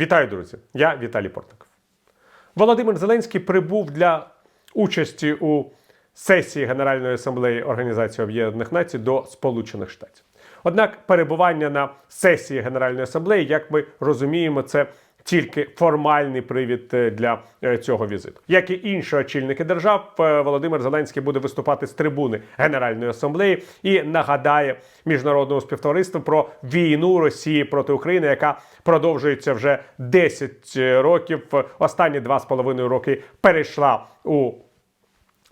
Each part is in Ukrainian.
Вітаю, друзі! Я Віталій Портников. Володимир Зеленський прибув для участі у сесії Генеральної асамблеї Організації Об'єднаних Націй до Сполучених Штатів. Однак перебування на сесії Генеральної асамблеї, як ми розуміємо, це тільки формальний привід е, для е, цього візиту. Як і інші очільники держав, е, Володимир Зеленський буде виступати з трибуни Генеральної асамблеї і нагадає міжнародному співтовариству про війну Росії проти України, яка продовжується вже 10 років. Останні два з половиною роки перейшла у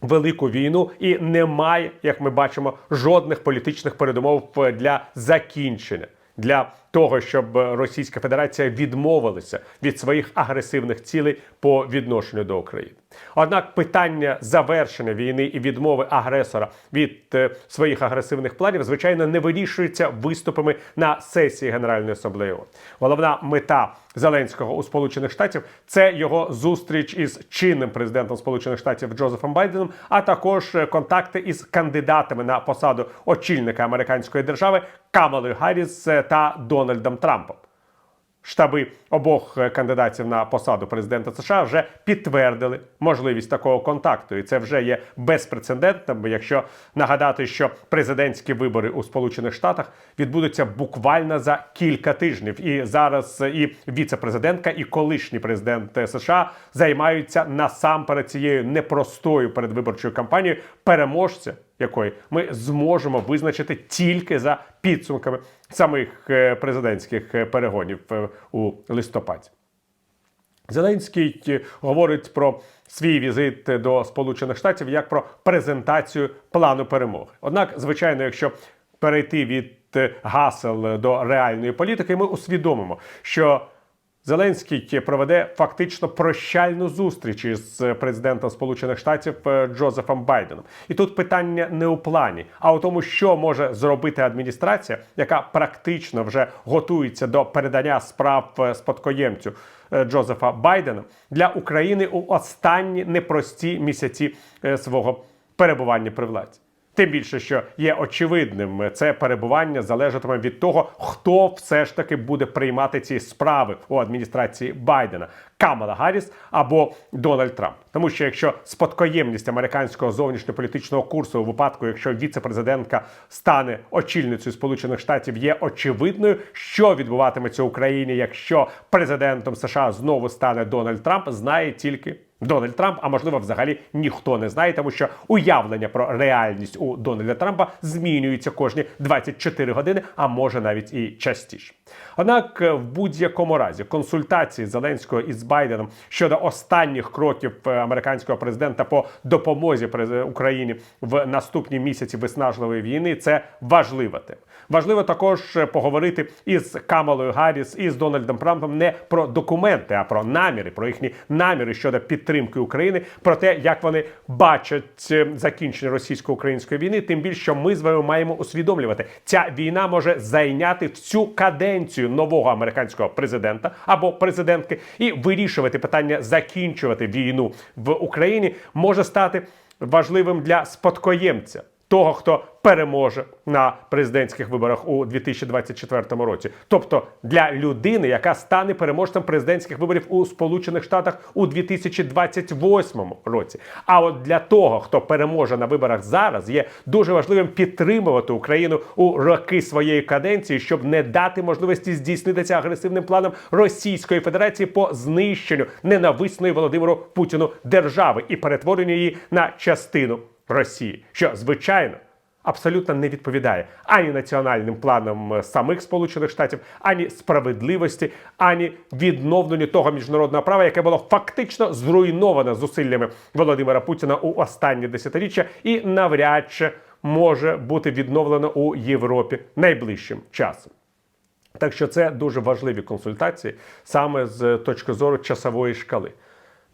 велику війну і немає, як ми бачимо, жодних політичних передумов для закінчення. Для того щоб Російська Федерація відмовилася від своїх агресивних цілей по відношенню до України. Однак питання завершення війни і відмови агресора від е, своїх агресивних планів, звичайно, не вирішується виступами на сесії Генеральної асамблеї. ООН. Головна мета Зеленського у Сполучених Штатів це його зустріч із чинним президентом Сполучених Штатів Джозефом Байденом, а також е, контакти із кандидатами на посаду очільника американської держави Камалою Гарріс е, та Дональдом Трампом. Штаби обох е, кандидатів на посаду президента США вже підтвердили можливість такого контакту, і це вже є безпрецедентним. Якщо нагадати, що президентські вибори у Сполучених Штатах відбудуться буквально за кілька тижнів, і зараз е, і віце-президентка, і колишній президент е, США займаються насамперед цією непростою передвиборчою кампанією переможця якої ми зможемо визначити тільки за підсумками самих е, президентських е, перегонів е, у листопаді. Зеленський говорить про свій візит до Сполучених Штатів як про презентацію плану перемоги. Однак, звичайно, якщо перейти від гасел до реальної політики, ми усвідомимо, що Зеленський проведе фактично прощальну зустріч із президентом Сполучених Штатів е, Джозефом Байденом. І тут питання не у плані, а у тому, що може зробити адміністрація, яка практично вже готується до передання справ е, спадкоємцю е, Джозефа Байдена для України у останні непрості місяці е, свого перебування при владі. Тим більше, що є очевидним, це перебування залежатиме від того, хто все ж таки буде приймати ці справи у адміністрації Байдена Камала Гарріс або Дональд Трамп. Тому що якщо спадкоємність американського зовнішньополітичного курсу у випадку, якщо віце-президентка стане очільницею Сполучених Штатів, є очевидною, що відбуватиметься в Україні, якщо президентом США знову стане Дональд Трамп, знає тільки. Дональд Трамп, а можливо, взагалі ніхто не знає, тому що уявлення про реальність у Дональда Трампа змінюється кожні 24 години, а може навіть і частіше. Однак, е, в будь-якому разі, консультації Зеленського із Байденом щодо останніх кроків е, американського президента по допомозі Україні в наступні місяці виснажливої війни це важлива тема. Важливо також е, поговорити із Камалою Гарріс і з Дональдом Трампом не про документи, а про наміри, про їхні наміри щодо підтримки України, про те, як вони бачать е, закінчення російсько-української війни. Тим більше що ми з вами маємо усвідомлювати, ця війна може зайняти всю каденцію нового американського президента або президентки і вирішувати питання закінчувати війну в Україні може стати важливим для спадкоємця того, хто переможе на президентських виборах у 2024 році, тобто для людини, яка стане переможцем президентських виборів у Сполучених Штатах у 2028 році. А от для того, хто переможе на виборах зараз, є дуже важливим підтримувати Україну у роки своєї каденції, щоб не дати можливості здійснитися агресивним планом Російської Федерації по знищенню ненависної Володимиру Путіну держави і перетворенню її на частину Росії, що звичайно абсолютно не відповідає ані національним планам е, самих Сполучених Штатів, ані справедливості, ані відновленню того міжнародного права, яке було фактично зруйновано зусиллями Володимира Путіна у останні десятиріччя, і навряд чи може бути відновлено у Європі найближчим часом. Так що це дуже важливі консультації саме з точки зору часової шкали.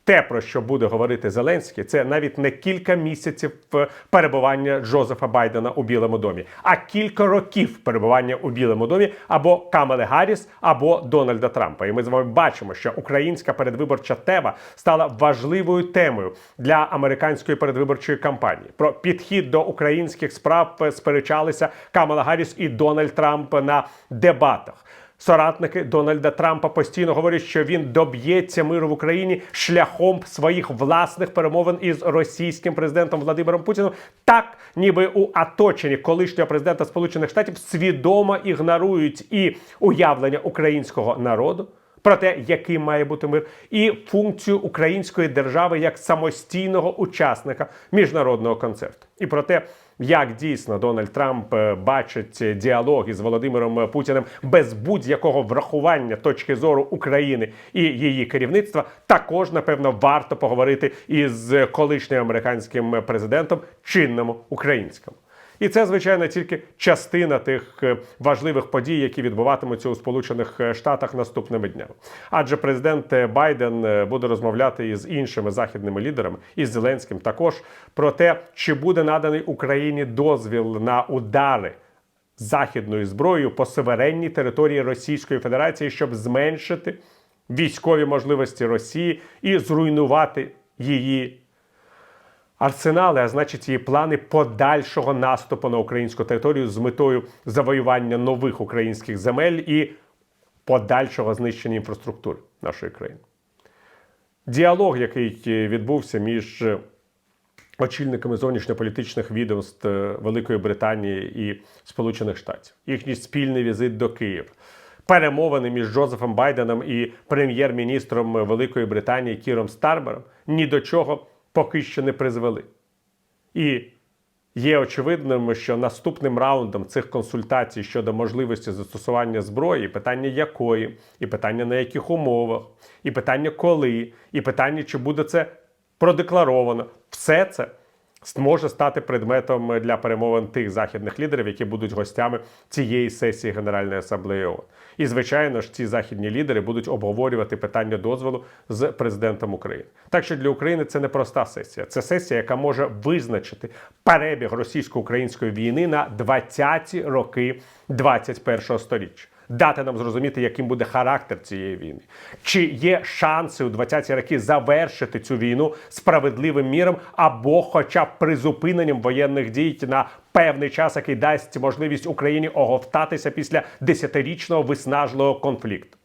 Те, про що буде говорити Зеленський, це навіть не кілька місяців е, перебування Джозефа Байдена у Білому домі, а кілька років перебування у Білому домі або Камали Гарріс, або Дональда Трампа. І ми з вами бачимо, що українська передвиборча тема стала важливою темою для американської передвиборчої кампанії. Про підхід до українських справ е, сперечалися Камала Гарріс і Дональд Трамп на дебатах. Соратники Дональда Трампа постійно говорять, що він доб'ється миру в Україні шляхом своїх власних перемовин із російським президентом Владимиром Путіним, так ніби у оточенні колишнього президента Сполучених Штатів свідомо ігнорують і уявлення українського народу. Про те, яким має бути мир, і функцію української держави як самостійного учасника міжнародного концерту, і про те, як дійсно Дональд Трамп е, бачить діалог із Володимиром Путіним без будь-якого врахування точки зору України і її керівництва, також напевно варто поговорити із колишнім американським президентом, чинному українському. І це, звичайно, тільки частина тих е, важливих подій, які відбуватимуться у Сполучених е, Штатах наступними днями. Адже президент е, Байден буде розмовляти із іншими західними лідерами, із Зеленським також про те, чи буде наданий Україні дозвіл на удари західною зброєю по суверенній території Російської Федерації, щоб зменшити військові можливості Росії і зруйнувати її арсенали, а значить її плани подальшого наступу на українську територію з метою завоювання нових українських земель і подальшого знищення інфраструктури нашої країни. Діалог, який відбувся між очільниками зовнішньополітичних відомств Великої Британії і Сполучених Штатів, їхній спільний візит до Києва, перемовини між Джозефом Байденом і прем'єр-міністром Великої Британії Кіром Старбером ні до чого поки що не призвели. І є очевидним, що наступним раундом цих консультацій щодо можливості застосування зброї, питання якої, і питання на яких умовах, і питання коли, і питання, чи буде це продекларовано, все це може стати предметом для перемовин тих західних лідерів, які будуть гостями цієї сесії Генеральної асамблеї ООН. І звичайно ж, ці західні лідери будуть обговорювати питання дозволу з президентом України. Так що для України це не проста сесія. Це сесія, яка може визначити перебіг російсько-української війни на 20-ті роки 21-го сторіччя. Дати нам зрозуміти, яким буде характер цієї війни, чи є шанси у 20-ті роки завершити цю війну справедливим міром або, хоча б призупиненням воєнних дій на певний час, який дасть можливість Україні оговтатися після десятирічного виснажливого конфлікту.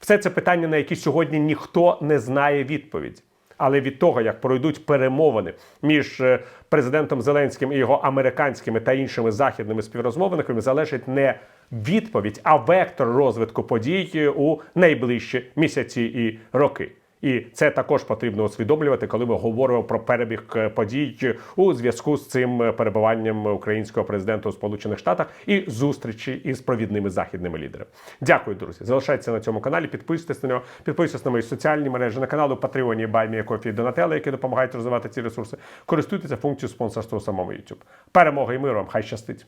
Все це питання, на які сьогодні ніхто не знає відповіді. Але від того, як пройдуть перемовини між е, президентом Зеленським і його американськими та іншими західними співрозмовниками, залежить не відповідь, а вектор розвитку подій у найближчі місяці і роки. І це також потрібно усвідомлювати, коли ми говоримо про перебіг е, подій у зв'язку з цим е, перебуванням українського президента у Сполучених Штатах і зустрічі із провідними західними лідерами. Дякую, друзі. Залишайтеся на цьому каналі. Підписуйтесь на нього, підписуйтесь на мої соціальні мережі на каналу Патреоні, Баймія Кофі які допомагають розвивати ці ресурси. Користуйтеся функцією спонсорства у самому YouTube. Перемоги і миру вам! Хай щастить!